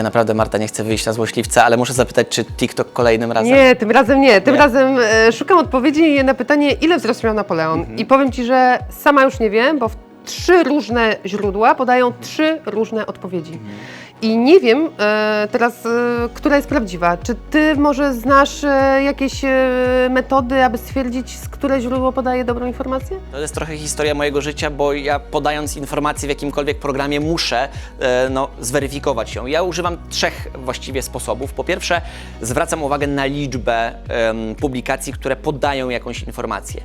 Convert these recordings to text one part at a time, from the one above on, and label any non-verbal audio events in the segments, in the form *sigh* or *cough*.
Ja naprawdę, Marta, nie chcę wyjść na złośliwca, ale muszę zapytać, czy TikTok kolejnym razem? Nie, tym razem nie. Tym Nie? razem e, szukam odpowiedzi na pytanie, ile wzrostu miał Napoleon. Mhm. I powiem Ci, że sama już nie wiem, bo w trzy różne źródła podają trzy różne odpowiedzi. I nie wiem e, teraz, e, która jest prawdziwa. Czy Ty może znasz e, jakieś metody, aby stwierdzić, z które źródło podaje dobrą informację? To jest trochę historia mojego życia, bo ja podając informację w jakimkolwiek programie muszę no, zweryfikować ją. Ja używam trzech właściwie sposobów. Po pierwsze, zwracam uwagę na liczbę publikacji, które podają jakąś informację.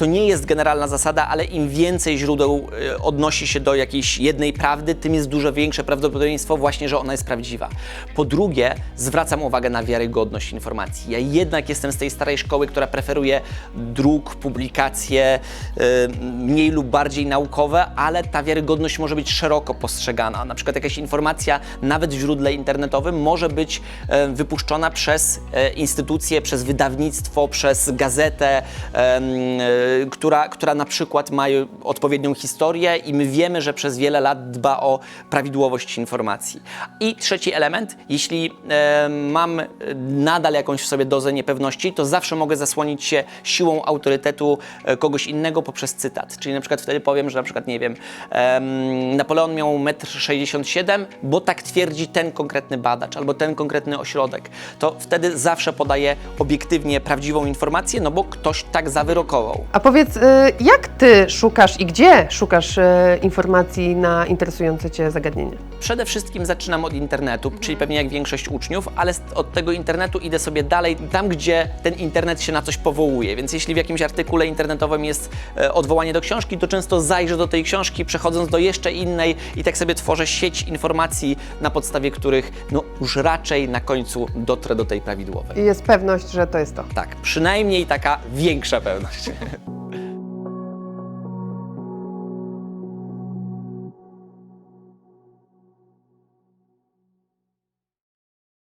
To nie jest generalna zasada, ale im więcej źródeł e, odnosi się do jakiejś jednej prawdy, tym jest dużo większe prawdopodobieństwo właśnie, że ona jest prawdziwa. Po drugie, zwracam uwagę na wiarygodność informacji. Ja jednak jestem z tej starej szkoły, która preferuje druk, publikacje, e, mniej lub bardziej naukowe, ale ta wiarygodność może być szeroko postrzegana. Na przykład jakaś informacja nawet w źródle internetowym może być e, wypuszczona przez instytucje, przez wydawnictwo, przez gazetę, która, która na przykład ma odpowiednią historię i my wiemy, że przez wiele lat dba o prawidłowość informacji. I trzeci element, jeśli e, mam nadal jakąś w sobie dozę niepewności, to zawsze mogę zasłonić się siłą autorytetu kogoś innego poprzez cytat. Czyli na przykład wtedy powiem, że na przykład, nie wiem, em, Napoleon miał 1,67 m, bo tak twierdzi ten konkretny badacz albo ten konkretny ośrodek. To wtedy zawsze podaję obiektywnie prawdziwą informację, no bo ktoś tak zawyrokował. A powiedz, e, jak Ty szukasz i gdzie szukasz e, informacji na interesujące Cię zagadnienie? Przede wszystkim zaczynam od internetu, czyli pewnie jak większość uczniów, ale od tego internetu idę sobie dalej, tam gdzie ten internet się na coś powołuje. Więc jeśli w jakimś artykule internetowym jest e, odwołanie do książki, to często zajrzę do tej książki, przechodząc do jeszcze innej i tak sobie tworzę sieć informacji, na podstawie których no już raczej na końcu dotrę do tej prawidłowej. I jest pewność, że to jest to. Tak, przynajmniej taka większa pewność. *laughs*